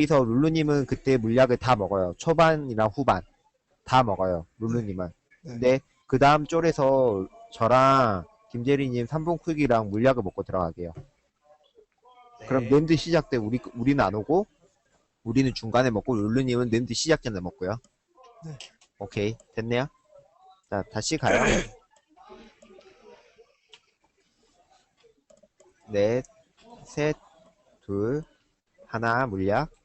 여기서 룰루님은 그때 물약을 다 먹어요. 초반이랑 후반 다 먹어요. 룰루님은. 네. 근데 그 다음 쫄에서 저랑 김재리님 3분 쿨기랑 물약을 먹고 들어가게요. 그럼 랜드 시작 때 우리 우리는 안 오고 우리는 중간에 먹고 룰루님은 랜드 시작 전에 먹고요. 네. 오케이 됐네요. 자 다시 가요. 넷, 셋, 둘, 하나 물약.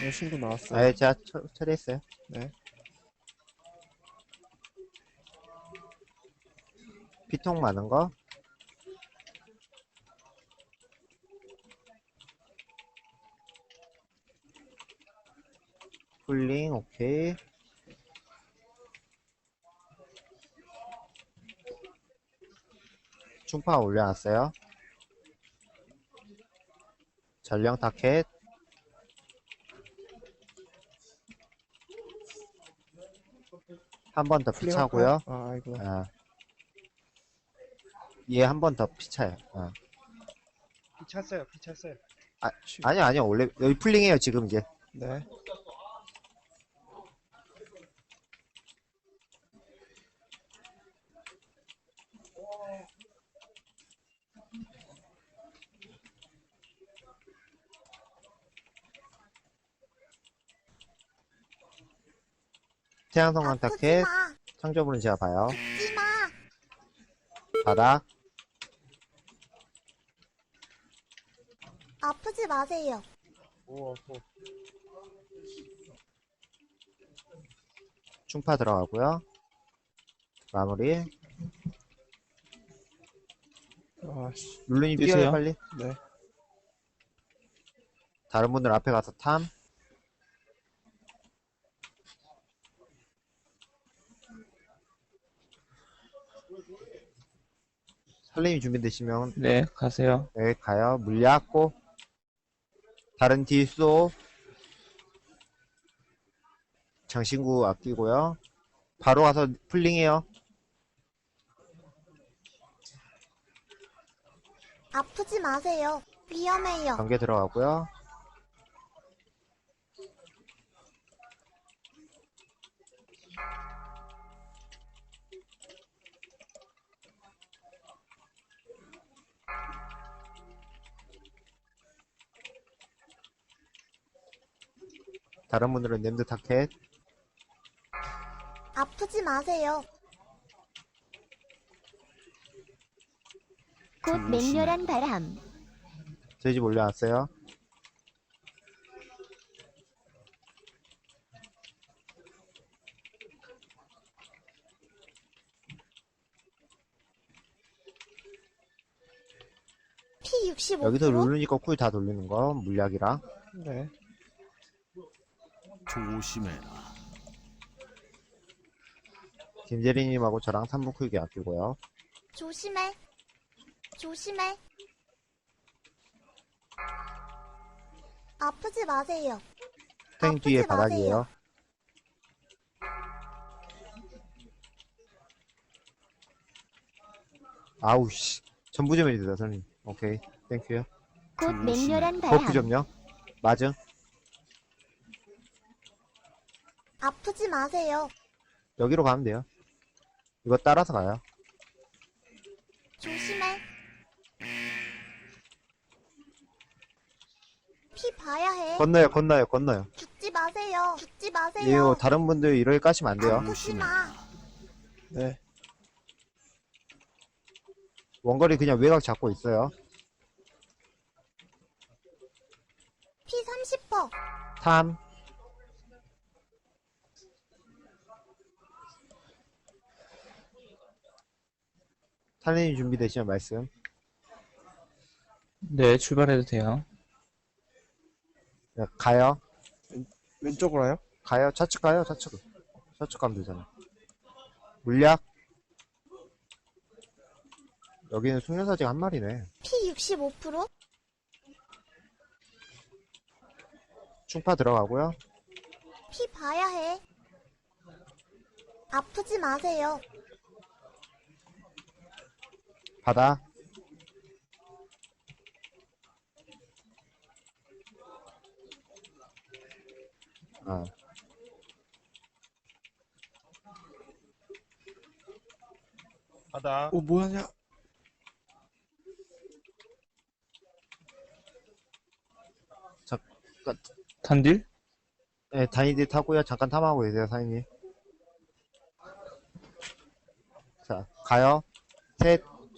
네, 신고 나왔어요. 아, 제가 처, 처리했어요. 네. 피통 많은 거. 쿨링, 오케이. 충파 올려놨어요. 전령 타켓. 한 번 더 피차고요. 아, 아이고. 아. 얘한 번 더 피차요. 아. 피쳤어요, 피쳤어요. 아니요, 아니요. 원래 여기 풀링해요, 지금 이제. 네. 태양성광 타켓. 마, 창조물은 제가 봐요. 마. 바닥. 아프지 마세요. 오, 오. 충파 들어가고요. 마무리. 아, 씨. 룰루님 뛰세요. 뛰어요, 빨리. 네. 다른 분들 앞에 가서 탐. 설님이 준비되시면 네, 가세요. 네, 가요. 물약 고 다른 딜소 장신구 아끼고요. 바로 가서 풀링해요. 아프지 마세요. 위험해요. 경계 들어가고요. 다른 분들은 냄드 타켓 아프지 마세요. 곧 맹렬한 바람. 저희 집 올려놨어요. P 65%. 여기서 룰루니까 쿨 다 돌리는 거 물약이랑 네. 조심해라. 김재리님하고 저랑 3분 쿨기 아끼고요. 조심해. 조심해. 아프지 마세요. 탱 아프지 뒤에. 바닥이에요. 아우 씨 전부 좀 해주세요 선생님 오케이 땡큐요 곧 맹렬한 버프 바람. 좀요 맞음 하지 마세요. 여기로 가면 돼요. 이거 따라서 가요. 조심해. 피 봐야 해. 건너요, 건너요, 건너요. 죽지 마세요. 죽지 마세요. 이거 다른 분들 이럴 까시면 안 돼요. 아프지 네. 원거리 그냥 외곽 잡고 있어요. 피 30%. 3, 사내님 준비되시면 말씀. 네, 출발해도 돼요. 자, 가요. 왼쪽으로 가요, 가요. 좌측 가요. 좌측. 좌측 가면 되잖아. 물약. 여기는 숙련사직 한 마리네. P 65%? 충파 들어가고요. P 봐야 해. 아프지 마세요. 바다. 아, 바다. 어, 뭐하냐? 탄딜? 네, 다니들 타고요. 잠깐 탐하고 계세요, 사장님. 자, 가요.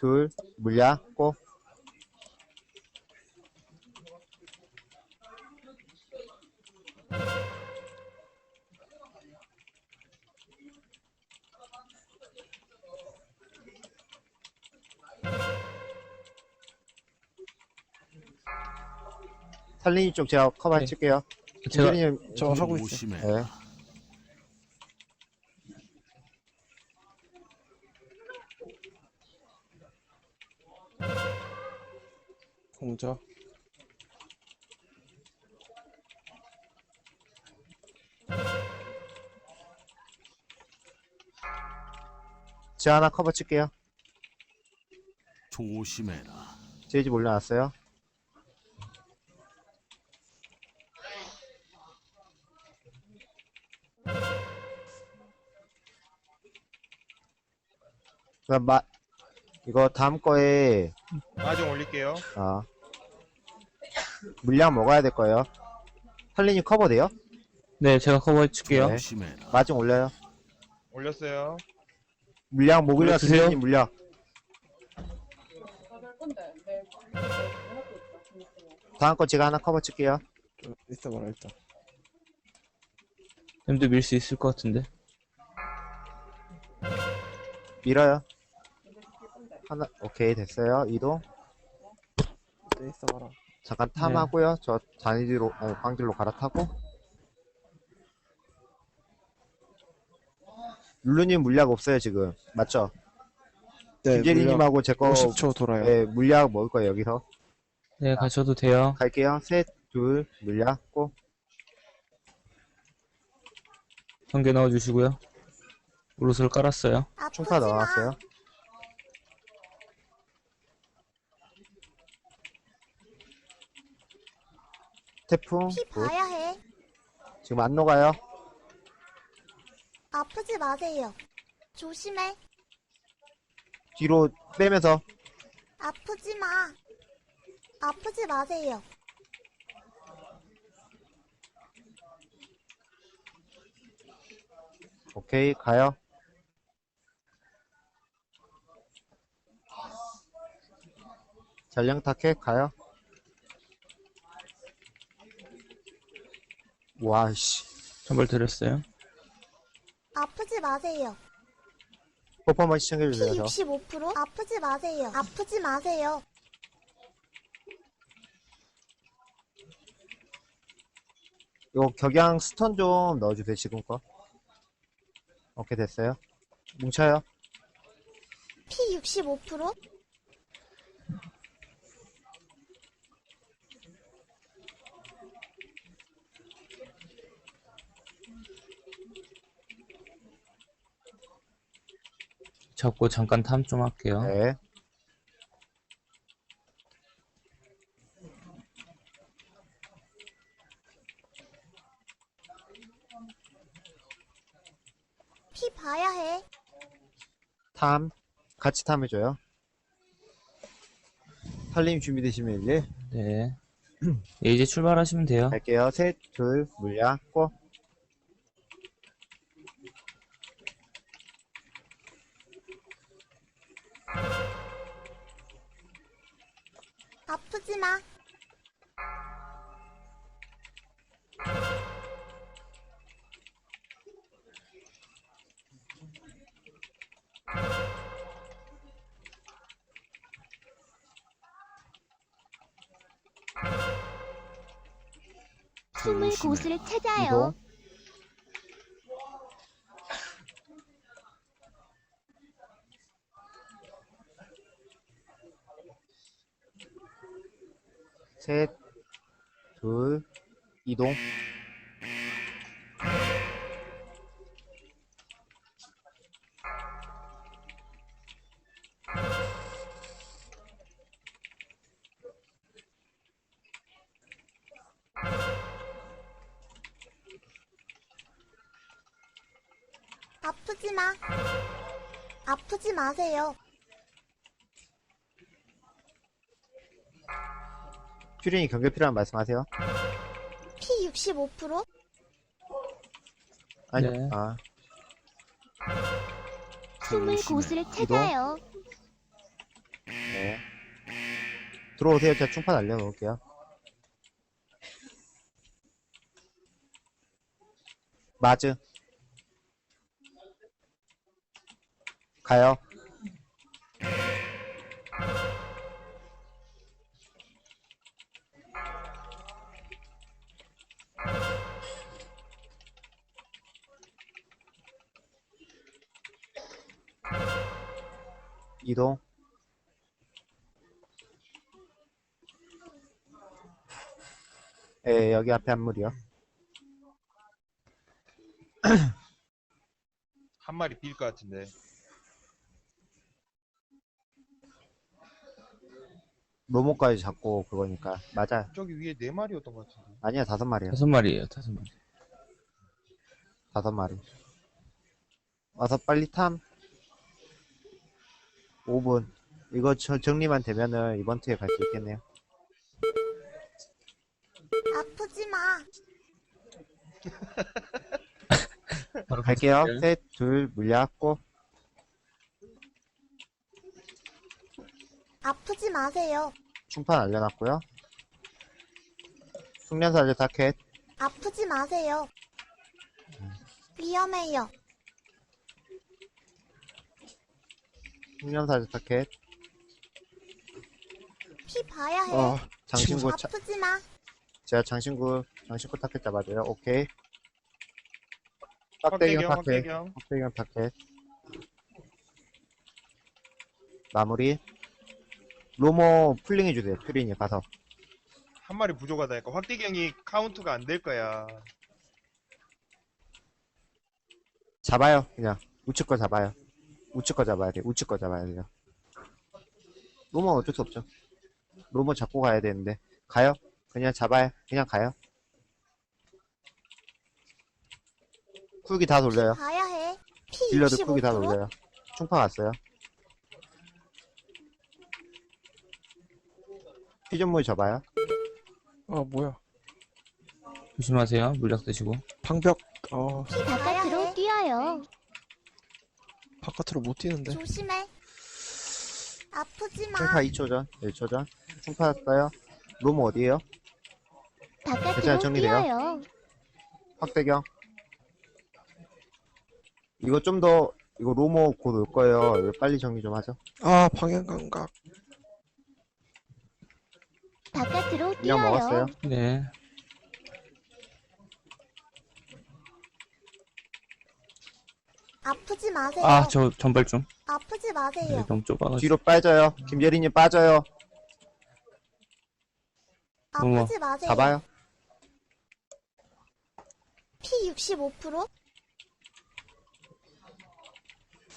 셋, 둘, 물약, 고. 살린이 쪽 제가 커버 네. 해줄게요. 제가 저 하고 있어요. 조심해. 네. 공저. 제 하나 커버 칠게요. 조심해라. 제집 올려놨어요. 그럼 마, 이거 다음 거에, 마중 올릴게요. 아, 물량 먹어야 될 거예요. 할린이 커버 돼요? 네, 제가 커버해 줄게요. 네. 마중 올려요. 올렸어요. 물량 먹으려 올려주세요. 할린이 물량. 다음 거 제가 하나 커버 칠게요. 좀 있어봐라, 일단. 엠도 밀 수 있을 것 같은데. 밀어요. 하나, 오케이, 됐어요. 이동. 네, 있어봐라. 잠깐 탐하고요. 저 잔이뒤로 아니, 광길로 갈아타고. 룰루님 물약 없어요 지금 맞죠? 네, 김재리님하고 제거 50초 돌아요. 네, 물약 먹을 거예요 여기서 네, 가셔도 돼요. 갈게요. 셋, 둘, 물약 고. 경계 넣어주시고요. 우르스를 깔았어요. 아프지 충파 마. 넣어놨어요. 태풍 피 굿. 봐야 해. 지금 안 녹아요. 아프지 마세요. 조심해. 뒤로 빼면서 아프지 마. 아프지 마세요. 오케이 가요. 전령 타켓 가요. 와씨 전발 드렸어요. 아프지 마세요. 버퍼 한번 시청해주세요 P65% 아프지 마세요. 아프지 마세요. 이거 격양 스턴 좀 넣어주세요 지금 거 오케이 됐어요 뭉쳐요 P65% 잡고 잠깐 탐 좀 할게요. 네. 피 봐야 해. 탐 같이 탐해줘요. 살림 준비되시면 이제 네. 예, 이제 출발하시면 돼요. 갈게요. 셋, 둘, 물약, 고. 숨을 곳을 아, 찾아요. 셋, 둘, 이동. 아프지 마. 아프지 마세요. 퓨린이 경계 필요한 말씀하세요. 피 65%? 아니, 네. 아, 숨을 곳을 찾아요. 네. 들어오세요. 제가 충판 알려놓을게요. 마즈. 가요. 이동. 예, 여기 앞에 한물이요. 한 마리 빌 것 같은데. 로모까지 잡고 그거니까. 맞아. 저기 위에 네 마리였던 것 같은데. 아니야, 다섯 마리야. 다섯 마리예요, 다섯 마리. 다섯 마리. 와서 빨리 탐. 5분. 이거 저 정리만 되면은 이번 주에 갈 수 있겠네요. 아프지 마. 바로 갈게요. 셋, 둘, 물약 고. 아프지 마세요. 충판 알려놨고요. 숙련사제 타켓. 아프지 마세요. 위험해요. 숙련사제 타켓. 피 봐야 해. 아, 장신구, 차, 아프지 마. 제가 장신구, 장신구 타켓 잡아줘요. 오케이. 빡대경 확대경, 타켓. 확대경. 흑배경 타켓 마무리 로모 풀링 해주세요 퓨린이 가서. 한 마리 부족하다니까. 확대경이 카운트가 안 될 거야. 잡아요 그냥. 우측 거 잡아요. 우측 거 잡아야 돼 우측 거 잡아야 돼요. 로모 어쩔 수 없죠. 로모 잡고 가야 되는데. 가요? 그냥 잡아요. 그냥 가요. 쿨기 다 돌려요. 봐야 해. 피 딜러드 쿨기 다 65%? 돌려요. 충파 갔어요 피존물 잡아요 아, 뭐야. 조심하세요, 물약 드시고. 방벽, 어, 바깥으로 해. 뛰어요. 바깥으로 못 뛰는데. 조심해. 아프지 마. 충파 2초 전 1초 전 충파 했어요 로모 어디에요? 괜찮아요, 바깥으로 정리돼요. 뛰어요. 확대경. 이거 좀 더, 이거 로모 곧올 거예요. 이거 빨리 정리 좀 하죠. 아, 방향 감각. 바깥으로 그냥 뛰어요. 먹었어요. 네. 아프지 마세요. 아, 저 전발 좀. 아프지 네, 마세요. 너무 좁아가지고. 뒤로 빠져요. 김예린님 빠져요. 아프지 마세요. 잡아요. 피 65%?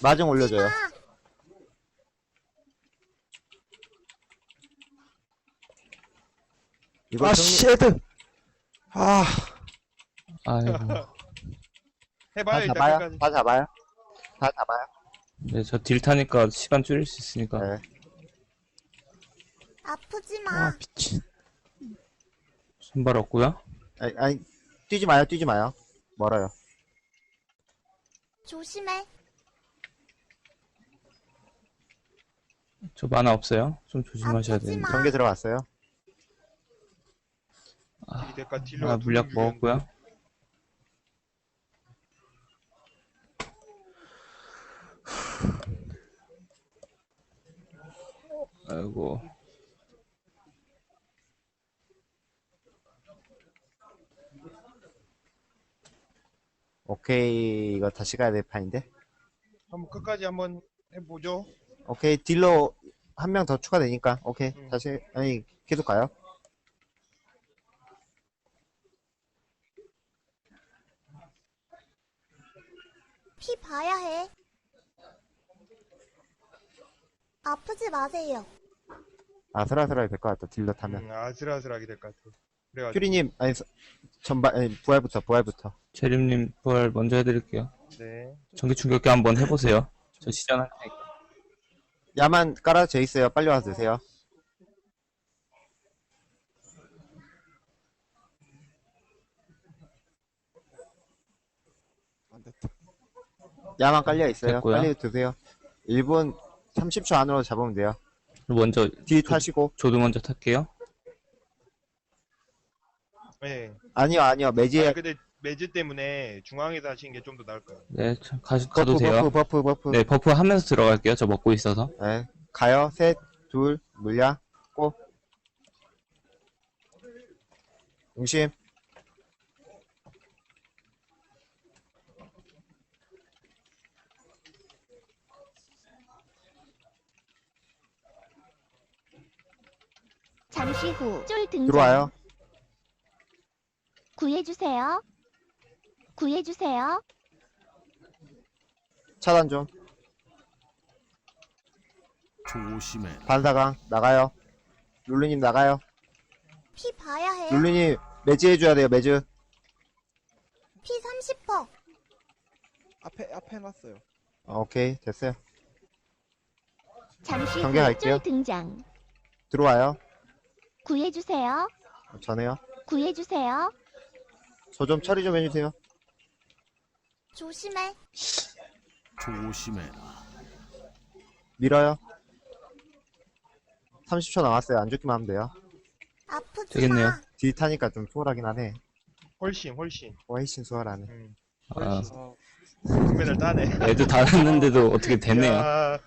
마중 올려줘요. 아, 이거 아, 쉐드! 아, 아이고. 다 해봐요, 일단 잡아요. 끝까지. 다 잡아요. 다 잡아요. 네, 저 딜 타니까 시간 줄일 수 있으니까. 네. 아프지 마. 아, 미친. 선발 없고요. 아니, 아니, 뛰지 마요. 뛰지 마요. 멀어요. 조심해. 저 만화 없어요. 좀 조심하셔야 아프지 되는데. 마. 경계 들어갔어요. 딜이 될까? 딜러가 아, 물약 먹었고요. 아이고. 오케이. 이거 다시 가야 될 판인데. 한번 끝까지 한번 해보죠. 오케이. 딜러 한 명 더 추가되니까. 오케이. 음. 다시, 아니, 계속 가요. 피 봐야 해. 아프지 마세요. 아슬아슬하게 될 것 같다. 딜러 타면. 음, 아슬아슬하게 될 것 같아. 그래가지고 큐리님 아니 서- 전발 아니 부활부터 부활부터. 재림님 부활 먼저 해드릴게요. 네. 전기 충격기 한번 해보세요. 저 시전할 테니까. 야만 깔아져 있어요. 빨리 와서 드세요. 안 됐다. 야만 깔려 있어요. 됐고요. 빨리 드세요. 1분 30초 안으로 잡으면 돼요. 먼저 딜 타시고. 조도 먼저 탈게요. 네. 아니요 아니요 매지에 아니, 근데 매즈 때문에 중앙에서 하시는 게 좀 더 나을 거예요. 네, 참, 가, 가도 버프 돼요. 버프 버프 버프. 네, 버프 하면서 들어갈게요. 저 먹고 있어서. 네. 가요. 셋, 둘, 물량, 고. 중심. 잠시 후 쫄 등장. 들어와요. 구해주세요. 구해주세요. 차단 좀. 조심해. 반사강 나가요. 룰루님 나가요. 피 봐야 해. 룰루님 매지 해줘야 돼요. 매즈. 피 30퍼. 앞에 앞에 놨어요. 어, 오케이 됐어요. 잠시 경계 후 갈게요. 쫄 등장. 들어와요. 구해주세요. 전해요. 구해주세요. 저 좀 처리 좀 해주세요. 조심해. 조심해라. 밀어요. 30초 남았어요. 안 죽기만 하면 돼요. 아프지 되겠네요. 마. 딜 타니까 좀 수월하긴 하네. 훨씬 훨씬. 훨씬 수월하네. 음. 아, 아, 금메달 따네. 애도 다 했는데도 어떻게 됐네요. 야,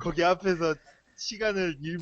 거기 앞에서 시간을 일